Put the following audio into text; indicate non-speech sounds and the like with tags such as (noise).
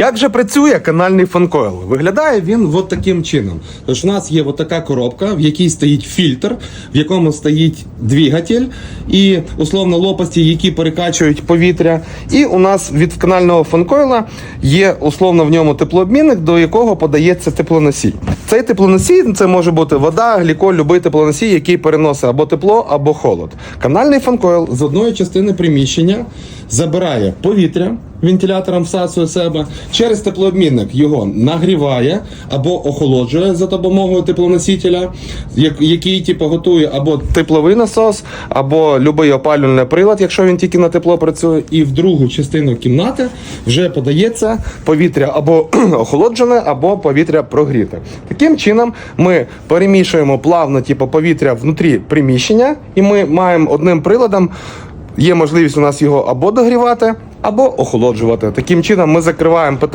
Як же працює канальний фанкойл? Виглядає він от таким чином. Тож у нас є от така коробка, в якій стоїть фільтр, в якому стоїть двигатель і условно лопасті, які перекачують повітря. І у нас від канального фанкойла є условно в ньому теплообмінник, до якого подається теплоносій. Цей теплоносій це може бути вода, гліколь, любий теплоносій, який переносить або тепло, або холод. Канальний фанкойл з одної частини приміщення забирає повітря. Вентилятором всасує себе через теплообмінник його нагріває або охолоджує за допомогою теплоносителя, який типу, готує або тепловий насос, або будь-який опалювальний прилад, якщо він тільки на тепло працює, і в другу частину кімнати вже подається повітря або (clears throat) охолоджене, або повітря прогріте. Таким чином ми перемішуємо плавно типу, повітря внутрі приміщення, і ми маємо одним приладом. Є можливість у нас його або догрівати, або охолоджувати. Таким чином ми закриваємо питання.